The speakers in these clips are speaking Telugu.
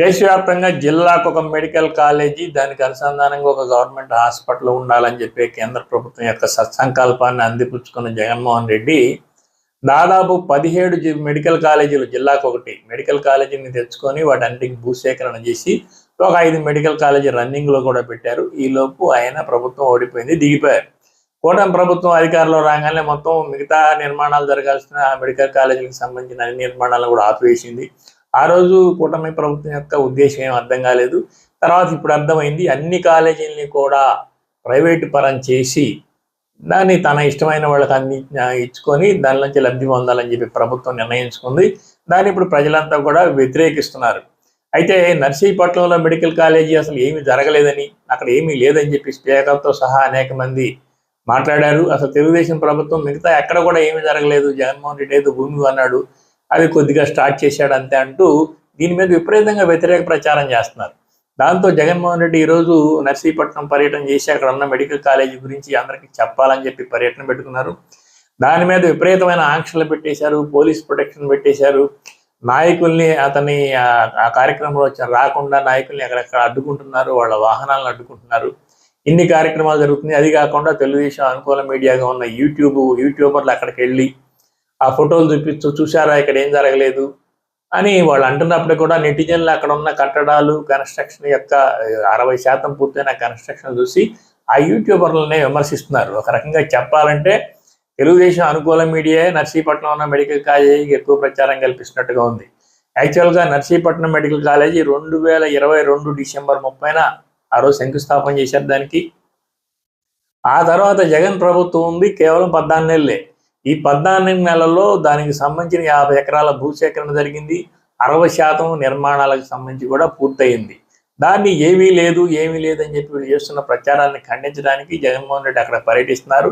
దేశవ్యాప్తంగా జిల్లాకు ఒక మెడికల్ కాలేజీ దానికి అనుసంధానంగా ఒక గవర్నమెంట్ హాస్పిటల్ ఉండాలని చెప్పే కేంద్ర ప్రభుత్వం యొక్క సత్సంకల్పాన్ని అందిపుచ్చుకున్న జగన్మోహన్ రెడ్డి దాదాపు పదిహేడు జి- మెడికల్ కాలేజీలు జిల్లాకు ఒకటి. మెడికల్ కాలేజీని తెచ్చుకొని వాటన్నిటికి భూసేకరణ చేసి ఒక ఐదు మెడికల్ కాలేజీ రన్నింగ్లో కూడా పెట్టారు. ఈ లోపు ఆయన ప్రభుత్వం ఓడిపోయింది దిగిపోయారు. కూటమి ప్రభుత్వం అధికారంలో రాగానే మొత్తం మిగతా నిర్మాణాలు జరగాల్సిన మెడికల్ కాలేజీలకు సంబంధించిన అన్ని నిర్మాణాలను కూడా ఆపివేసింది. ఆ రోజు కూటమి ప్రభుత్వం యొక్క ఉద్దేశం ఏం అర్థం కాలేదు. తర్వాత ఇప్పుడు అర్థమైంది అన్ని కాలేజీలని కూడా ప్రైవేటు పరం చేసి దాన్ని తన ఇష్టమైన వాళ్ళకి అంది ఇచ్చుకొని దాని నుంచి లబ్ధి పొందాలని చెప్పి ప్రభుత్వం నిర్ణయించుకుంది. దాన్ని ఇప్పుడు ప్రజలంతా కూడా వ్యతిరేకిస్తున్నారు. అయితే నర్సీపట్నంలో మెడికల్ కాలేజీ అసలు ఏమీ జరగలేదని అక్కడ ఏమీ లేదని చెప్పి స్పీకర్తో సహా అనేక మంది మాట్లాడారు. అసలు తెలుగుదేశం ప్రభుత్వం మిగతా ఎక్కడ కూడా ఏమీ జరగలేదు. జగన్మోహన్ రెడ్డి ఏదో భూమి అన్నాడు. అవి కొద్దిగా స్టార్ట్ చేశాడు అంతే అంటూ దీని మీద విపరీతంగా వ్యతిరేక ప్రచారం చేస్తున్నారు. దాంతో జగన్మోహన్ రెడ్డి ఈరోజు నర్సీపట్నం పర్యటన చేసి అక్కడ ఉన్న మెడికల్ కాలేజీ గురించి అందరికీ చెప్పాలని చెప్పి పర్యటన పెట్టుకున్నారు. దాని మీద విపరీతమైన ఆంక్షలు పెట్టేశారు పోలీస్ ప్రొటెక్షన్ పెట్టేశారు. నాయకుల్ని అతని ఆ- కార్యక్రమంలో రాకుండా నాయకుల్ని ఎక్కడెక్కడ అడ్డుకుంటున్నారు వాళ్ళ వాహనాలను అడ్డుకుంటున్నారు. ఇన్ని కార్యక్రమాలు జరుగుతున్నాయి. అది కాకుండా తెలుగుదేశం అనుకూల మీడియాగా ఉన్న యూట్యూబ్ యూట్యూబర్లు అక్కడికి వెళ్ళి ఆ ఫోటోలు చూపిస్తూ చూసారా ఇక్కడ ఏం జరగలేదు? అని వాళ్ళు అంటున్నప్పుడు కూడా నెటిజన్లు అక్కడ ఉన్న కట్టడాలు కన్స్ట్రక్షన్ యొక్క అరవై శాతం పూర్తయిన కన్స్ట్రక్షన్ చూసి ఆ యూట్యూబర్లనే విమర్శిస్తున్నారు. ఒక రకంగా చెప్పాలంటే తెలుగుదేశం అనుకూల మీడియా నర్సీపట్నం ఉన్న మెడికల్ కాలేజీకి ఎక్కువ ప్రచారం కల్పిస్తున్నట్టుగా ఉంది. యాక్చువల్గా నర్సీపట్నం మెడికల్ కాలేజీ రెండు వేల ఇరవై రెండు డిసెంబర్ ముప్పైన ఆ రోజు శంకుస్థాపన చేశారు దానికి. ఆ తర్వాత జగన్ ప్రభుత్వం ఉంది కేవలం పద్నాలుగు నెలలే. ఈ పద్నాలుగు నెలల్లో దానికి సంబంధించిన యాభై ఎకరాల భూసేకరణ జరిగింది. అరవై శాతం నిర్మాణాలకు సంబంధించి కూడా పూర్తయింది. దాన్ని ఏమీ లేదు ఏమీ లేదు అని చెప్పి వీళ్ళు చేస్తున్న ప్రచారాన్ని ఖండించడానికి జగన్మోహన్ రెడ్డి అక్కడ పర్యటిస్తున్నారు.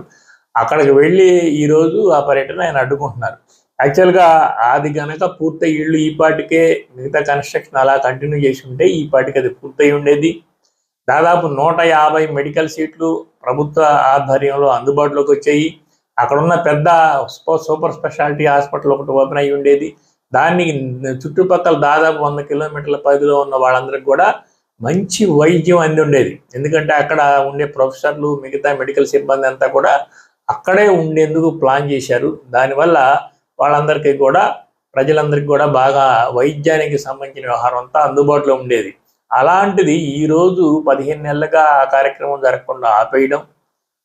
అక్కడికి వెళ్ళి ఈరోజు ఆ పర్యటన ఆయన అడ్డుకుంటున్నారు. యాక్చువల్గా అది గనక పూర్తయి ఇళ్ళు ఈ పాటికే మిగతా కన్స్ట్రక్షన్ అలా కంటిన్యూ చేసి ఉంటే ఈ పాటికి అది పూర్తయి ఉండేది. దాదాపు నూట యాభై మెడికల్ సీట్లు ప్రభుత్వ ఆధ్వర్యంలో అందుబాటులోకి వచ్చాయి. అక్కడ ఉన్న పెద్ద సూపర్ సూపర్ స్పెషాలిటీ హాస్పిటల్ ఒకటి ఓపెన్ అయ్యి ఉండేది. దాన్ని చుట్టుపక్కల దాదాపు వంద కిలోమీటర్ల పరిధిలో ఉన్న వాళ్ళందరికీ కూడా మంచి వైద్యం అంది ఉండేది ఎందుకంటే అక్కడ ఉండే ప్రొఫెసర్లు మిగతా మెడికల్ సిబ్బంది అంతా కూడా అక్కడే ఉండేందుకు ప్లాన్ చేశారు. దానివల్ల వాళ్ళందరికీ కూడా ప్రజలందరికీ కూడా బాగా వైద్యానికి సంబంధించిన వ్యవహారం అంతా అందుబాటులో ఉండేది. అలాంటిది ఈరోజు పదిహేను నెలలుగా ఆ కార్యక్రమం జరగకుండా ఆపేయడం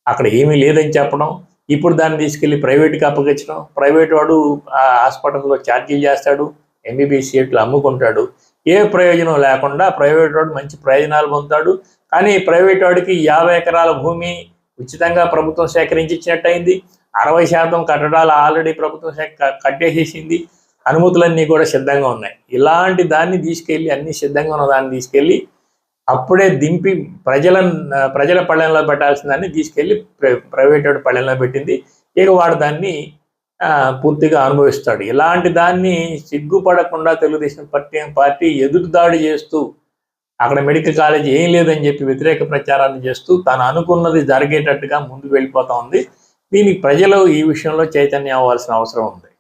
అక్కడ ఏమీ లేదని చెప్పడం ఇప్పుడు దాన్ని తీసుకెళ్ళి ప్రైవేట్కి అప్పగించడం. ప్రైవేట్ వాడు ఆ హాస్పిటల్లో ఛార్జీలు చేస్తాడు ఎంబీబీఎస్ సీట్లు అమ్ముకుంటాడు. ఏ ప్రయోజనం లేకుండా ప్రైవేట్ వాడు మంచి ప్రయోజనాలు పొందుతాడు. కానీ ప్రైవేట్ వాడికి యాభై ఎకరాల భూమి ఉచితంగా ప్రభుత్వం సేకరించి ఇచ్చినట్టయింది అరవై శాతం కట్టడాలు ఆల్రెడీ ప్రభుత్వం కట్టేసేసింది. అనుమతులన్నీ కూడా సిద్ధంగా ఉన్నాయి. ఇలాంటి దాన్ని తీసుకెళ్ళి అన్ని సిద్ధంగా ఉన్న దాన్ని తీసుకెళ్ళి అప్పుడే దింపి ప్రజల ప్రజల పళ్ళెంలో పెట్టాల్సిన దాన్ని తీసుకెళ్ళి ప్ర- ప్రైవేట్ పళ్ళెంలో పెట్టింది. ఇక వాడు దాన్ని పూర్తిగా అనుభవిస్తాడు. ఇలాంటి దాన్ని సిగ్గుపడకుండా తెలుగుదేశం పార్టీ పార్టీ ఎదురుదాడి చేస్తూ అక్కడ మెడికల్ కాలేజ్ ఏం లేదని చెప్పి వ్యతిరేక ప్రచారాన్ని చేస్తూ తను అనుకున్నది జరిగేటట్టుగా ముందుకు వెళ్ళిపోతా ఉంది. దీనికి ప్రజలు ఈ విషయంలో చైతన్యం అవ్వాల్సిన అవసరం ఉంది.